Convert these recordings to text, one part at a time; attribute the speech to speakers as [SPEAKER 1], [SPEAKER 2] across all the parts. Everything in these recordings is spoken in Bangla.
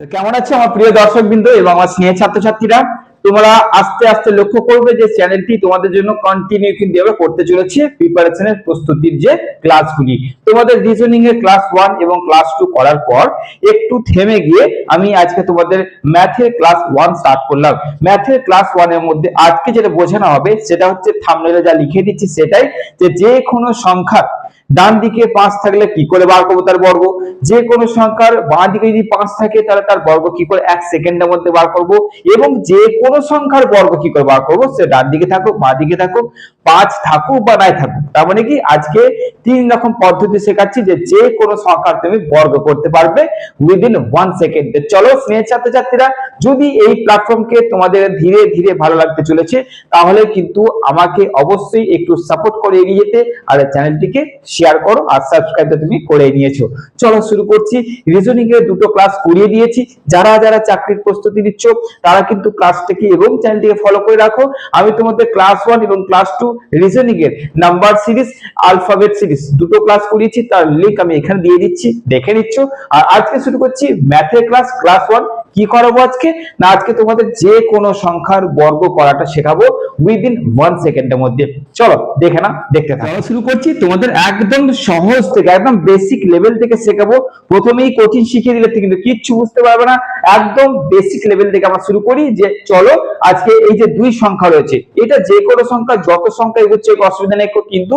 [SPEAKER 1] কেমন আছে আমার প্রিয় দর্শক বিন্দু এবং আমার স্নেহ ছাত্রছাত্রীরা? তোমরা আস্তে আস্তে লক্ষ্য করবে যে চ্যানেলটি তোমাদের জন্য কন্টিনিউ কিন্তু এবার করতে চলেছে। প্রিপারেশনের প্রস্তুতির যে ক্লাসগুলি। তোমাদের রিজনিং এর ক্লাস ওয়ান এবং ক্লাস টু করার পর একটু থেমে গিয়ে আমি আজকে তোমাদের ম্যাথের ক্লাস ওয়ান স্টার্ট করলাম। ম্যাথের ক্লাস ওয়ানের মধ্যে আজকে যেটা বোঝানো হবে সেটা হচ্ছে থামনেলে যা লিখে দিচ্ছি সেটাই যে যে কোনো সংখ্যার ডান দিকে পাঁচ থাকলে কি করে বার করব তার বর্গ? যে কোনো সংখ্যার বাঁ দিকে যদি পাঁচ থাকে, তাহলে তার বর্গ কি করে এক সেকেন্ডের মধ্যে বার করব? এবং যে কোনো সংখ্যার বর্গ কি করে বার করব? সে ডান দিকে থাকুক, বাঁ দিকে থাকুক, পাঁচ থাকুক বা নাই থাকুক। তার মানে কি? আজকে তিন রকম পদ্ধতি শেখাচ্ছি যে যে কোনো সংখ্যার তুমি বর্গ করতে পারবে উইদিন ওয়ান সেকেন্ড চলো, স্নেহ ছাত্রছাত্রীরা, যদি এই প্ল্যাটফর্মকে তোমাদের ধীরে ধীরে ভালো লাগতে চলেছে, তাহলে কিন্তু আমাকে অবশ্যই একটু সাপোর্ট করে এগিয়ে যেতে আর চ্যানেলটিকে শেয়ার করো আর সাবস্ক্রাইব তুমি করে নিয়েছো। চলো শুরু করছি। রিজনিং এর দুটো ক্লাস করিয়ে দিয়েছি। যারা যারা চাকরির প্রস্তুতি নিচ্ছ, তারা কিন্তু ক্লাসটাকে এবং চ্যানেলটিকে ফলো করে রাখো। আমি তোমাদের ক্লাস ওয়ান এবং ক্লাস টু রিজনিং এর নাম্বার সিরিজ আলফাবেট সিরিজ দুটো ক্লাস করিয়েছি। তার লিংক আমি এখানে দিয়ে দিচ্ছি। দেখে নিচ্ছ। আর আজকে শুরু করছি ম্যাথের ক্লাস ক্লাস ওয়ান কি করাবো আজকে? না, আজকে তোমাদের যে কোনো সংখ্যার বর্গ করাটা শেখাবো উইদিন ওয়ান সেকেন্ডের মধ্যে। চলো, দেখে না দেখতে থাকো। শুরু করছি, তোমাদের একদম সহজ থেকে, একদম বেসিক লেভেল থেকে শেখাবো। প্রথমেই কঠিন শিখিয়ে দিলে কিন্তু কিচ্ছু বুঝতে পারবে না। একদম বেসিক লেভেল থেকে আমরা শুরু করি যে, চলো আজকে এই যে দুই সংখ্যা রয়েছে, এটা যে কোনো সংখ্যা, যত সংখ্যা এগোচ্ছে অসুবিধা নেই, কিন্তু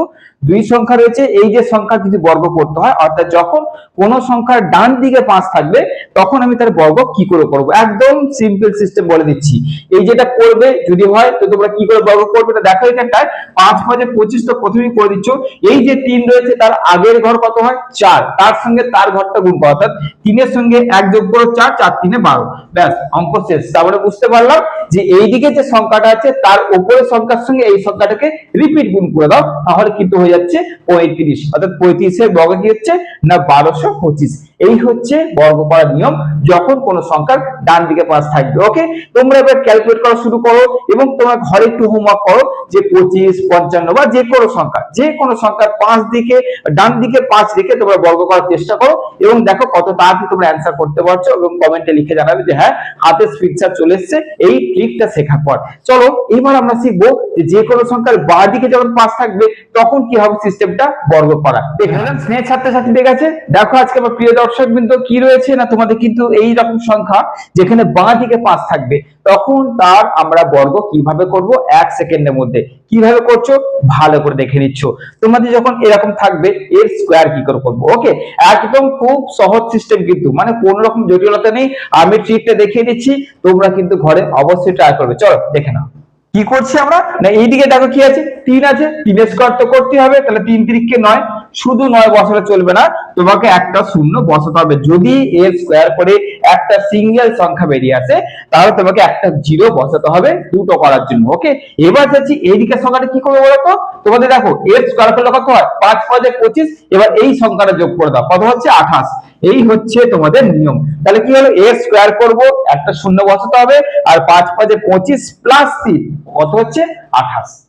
[SPEAKER 1] দুই সংখ্যা রয়েছে, এই যে সংখ্যা যদি বর্গ করতে হয়, অর্থাৎ যখন কোন সংখ্যার ডান দিকে পাঁচ থাকবে, তখন আমি তার বর্গ কি করে করব। একদম সিম্পল সিস্টেম বলে দিচ্ছি। এই যেটা করবে যদি হয়, তো তোমরা কি করে বর্গ করবে? তো দেখো এখানটায়। পাঁচ পাঁচে পঁচিশ, তো প্রথমেই করে দিচ্ছ। এই যে তিন রয়েছে, তার আগের ঘর কত হয়? চার। তার সঙ্গে তার ঘরটা গুণ করা। অর্থাৎ তিনের সঙ্গে এক যোগ করো চার চার তিনে বারো। ব্যাস, অঙ্ক শেষ। তারপরে বুঝতে পারলাম যে এইদিকে যে সংখ্যাটা আছে, তার উপরের সংখ্যার সঙ্গে এই সংখ্যাটাকে রিপিট গুণ করে দাও। তাহলে কিন্তু হয়ে যাচ্ছে পঁয়ত্রিশ। অর্থাৎ পঁয়ত্রিশের বর্গ কি হচ্ছে? না বারোশো পঁচিশ। এই হচ্ছে বর্গ করার নিয়ম। যখন কোন সংখ্যার ডান দিকে পাঁচ থাকবে। ওকে তোমরা এবার ক্যালকুলেট করা শুরু করো এবং তোমার ঘরে একটু হোমওয়ার্ক করো যে পঁচিশ, পঞ্চান্ন বা যে কোনো সংখ্যা, যে কোনো সংখ্যার পাঁচ দিকে, ডান দিকে পাঁচ রেখে তোমরা বর্গ করার চেষ্টা করো এবং দেখো কত তাড়াতাড়ি তোমরা অ্যান্সার করতে পারছ এবং কমেন্টে লিখে জানাবে যে হ্যাঁ হাতে পিকচার চলে এসছে, এই ট্রিকটা শেখার পর চলো, এবার আমরা শিখব যে কোনো সংখ্যার বা দিকে যখন পাঁচ থাকবে, তখন কি হবে সিস্টেমটা বর্গ করা। দেখে স্নেহ ছাত্রছাত্রীদের কাছে, দেখো আজকে আমার প্রিয় দর্শক বিন্দু কি রয়েছে না তোমাদের কিন্তু এই রকম সংখ্যা। যেখানে বাঁ দিকে পাঁচ থাকবে, তখন তার আমরা বর্গ কীভাবে করব? এক সেকেন্ডের মধ্যে। কীভাবে করছ? ভালো করে দেখে নিচ্ছ। তোমাদের যখন এরকম থাকবে, এর স্কোয়ার কি করে করব? ওকে একদম খুব সহজ সিস্টেম কিন্তু মানে কোন রকম জটিলতা নেই। আমি ট্রিকটা দেখিয়ে দিচ্ছি। তোমরা কিন্তু ঘরে অবশ্যই ট্রাই করবে। চলো, দেখে নাও। কি করছি আমরা? না, এইদিকে দেখো কি আছে? তিন আছে। তিনের স্কোয়ার তো করতে হবে। তাহলে তিন তিরিখকে নয়। শুধু নয় বসালে চলবে না, তোমাকে একটা শূন্য বসাতে হবে। যদি এর স্কোয়ার করে একটা সিঙ্গেল সংখ্যা বেরিয়ে আসে, তাহলে তোমাকে একটা জিরো বসাতে হবে দুটো করার জন্য ওকে এবার যাচ্ছি এইদিকে সংখ্যাটা কি করবে বলতো তোমাদের দেখো এর স্কোয়ার করলে কত হয়? পাঁচ, পাঁচে পঁচিশ, এবার এই সংখ্যাটা যোগ করে দাও। কত হচ্ছে? আঠাশ। এই হচ্ছে তোমাদের নিয়ম। তাহলে কি হলো? এর স্কোয়ার করব, একটা শূন্য বসাতে হবে, আর পাঁচ, পাঁচে পঁচিশ প্লাস তিন, কত হচ্ছে? আঠাশ।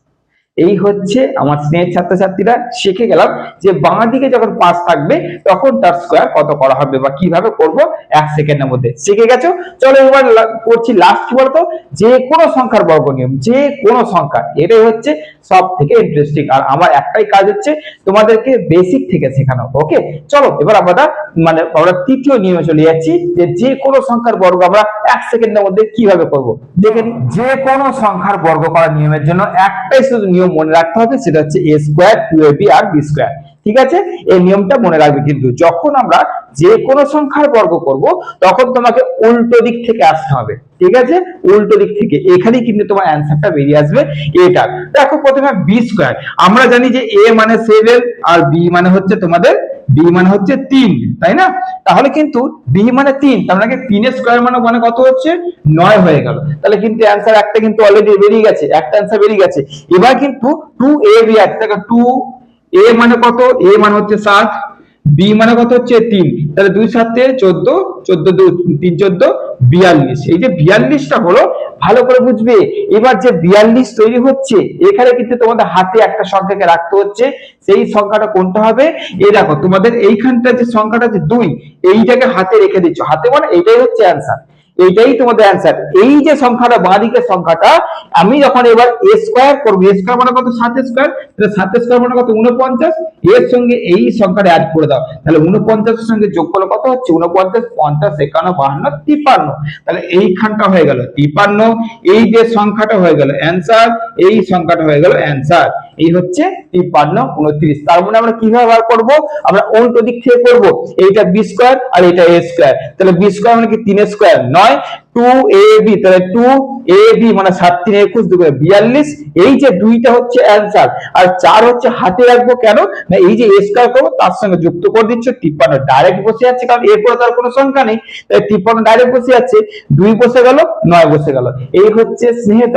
[SPEAKER 1] এই হচ্ছে আমার স্নেহের ছাত্রছাত্রীরা শিখে গেলাম যে বাঁ দিকে যখন পাঁচ থাকবে, তখন তার স্কোয়ার কত করা হবে বা কীভাবে করব এক সেকেন্ডের মধ্যে। শিখে গেছো? চলো এবার করছি লাস্ট কি বলতো, যে কোনো সংখ্যার বর্গ নিয়ম যে কোনো সংখ্যা, এটাই হচ্ছে সব থেকে ইন্টারেস্টিং আর আমার একটাই কাজ হচ্ছে তোমাদেরকে বেসিক থেকে শেখানো ওকে চলো এবার আমরা মানে আমরা তৃতীয় নিয়মে চলে যাচ্ছি, যে যে কোনো সংখ্যার বর্গ আমরা এক সেকেন্ডের মধ্যে কীভাবে করব? দেখে যে কোনো সংখ্যার বর্গ করার নিয়মের জন্য একটাই শুধু নিয়ম মনে রাখতে হবে, সেটা হচ্ছে A square two A B R B square ঠিক আছে? এই নিয়মটা মনে রাখবে কিন্তু, যখন আমরা যে কোনো সংখ্যার বর্গ করব, তখন তোমাকে উল্টো দিক থেকে আসতে হবে। ঠিক আছে? উল্টো দিক থেকে। এখানেই কিন্তু তোমার অ্যান্সারটা বেরিয়ে আসবে। এটা। দেখো প্রথমে বি স্কোয়ার আমরা জানি যে এ মানে সেভেন আর বি মানে হচ্ছে তোমাদের বি মানে হচ্ছে তিন, তাই না? তাহলে কিন্তু বি মানে তিন, তার মানে কি তিনের স্কোয়ার মানে মানে কত হচ্ছে? নয় হয়ে গেল। তাহলে কিন্তু অ্যান্সার একটা কিন্তু অলরেডি বেরিয়ে গেছে। একটা অ্যান্সার বেরিয়ে গেছে। এবার কিন্তু টু এ বি আছে টু এ মানে কত? এ মানে হচ্ছে সাত বি মানে কত হচ্ছে তিন। তাহলে দুই সাথে চোদ্দ চোদ্দ তিন, চোদ্দ, বিয়াল্লিশ। এই যে বিয়াল্লিশটা হলো, ভালো করে বুঝবে, এবার যে বিয়াল্লিশ তৈরি হচ্ছে, এখানে কিন্তু তোমাদের হাতে একটা সংখ্যাকে রাখতে হচ্ছে, সেই সংখ্যাটা কোনটা হবে? এই দেখো, তোমাদের এইখানটা যে সংখ্যাটা যে দুই, এইটাকে হাতে রেখে দিচ্ছ। হাতে মানে এটাই হচ্ছে অ্যান্সার এইটাই তোমাদের অ্যান্সার এই যে সংখ্যাটা, বাঁদিকের সংখ্যাটা, আমি যখন এবার এ স্কোয়ার করব এ স্কোয়ার মানে কত? সাত স্কোয়ার তাহলে সাত স্কোয়ার মানে কত? উনপঞ্চাশ এর সঙ্গে এই সংখ্যাটা অ্যাড করে দাও। তাহলে উনপঞ্চাশের সঙ্গে যোগ করলে কত হচ্ছে? উনপঞ্চাশ পঞ্চাশ, একান্ন, বাহান্ন, তিপ্পান্ন। তাহলে এইখানটা হয়ে গেল, তিপ্পান্ন। এই যে সংখ্যাটা হয়ে গেল অ্যান্সার এই সংখ্যাটা হয়ে গেল অ্যান্সার এই হচ্ছে তিপ্পান্ন, উনত্রিশ। তার মানে আমরা কীভাবে বার করব? আমরা উল্টো দিক থেকে করব। এইটা বি স্কোয়ার আর এটা এ স্কোয়ার তাহলে বি স্কোয়ার মানে কি? তিন স্কোয়ার নয়। টু এ বি তাহলে টু এ বি মানে সাত, তিন, একুশ বিয়াল্লিশ, এই যে দুইটা হচ্ছে অ্যান্সার আর চার হচ্ছে হাতে রাখব কেন? না, এই যে করব, তার সঙ্গে যুক্ত করে দিচ্ছ ডাইরেক্ট বসে যাচ্ছে, কারণ কোনো সংখ্যা নেই। ডাইরেক্ট বসে যাচ্ছে, দুই বসে গেল, নয় বসে গেল। এই হচ্ছে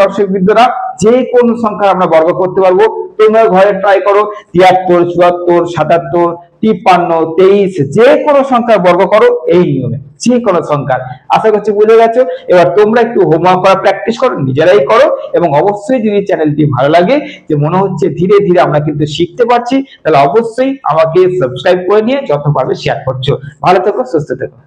[SPEAKER 1] দর্শক বিদ্যরা যে কোন সংখ্যা আমরা বর্গ করতে পারব। তোমরা ঘরে ট্রাই করো, তিয়াত্তর, চুয়াত্তর, সাতাত্তর তিপ্পান্ন, তেইশ, যে কোনো সংখ্যার বর্গ করো এই নিয়মে, যে কোনো সংখ্যার। আশা করছি বুঝে গেছো? এবার তোমরা একটু হোমওয়ার্ক করা প্র্যাকটিস করো, নিজেরাই করো এবং অবশ্যই যদি চ্যানেলটি ভালো লাগে, যে মনে হচ্ছে ধীরে ধীরে আমরা কিন্তু শিখতে পারছি, তাহলে অবশ্যই আমাকে সাবস্ক্রাইব করে নিয়ে যত পারবে শেয়ার করছ। ভালো থেকো, সুস্থ থেকো।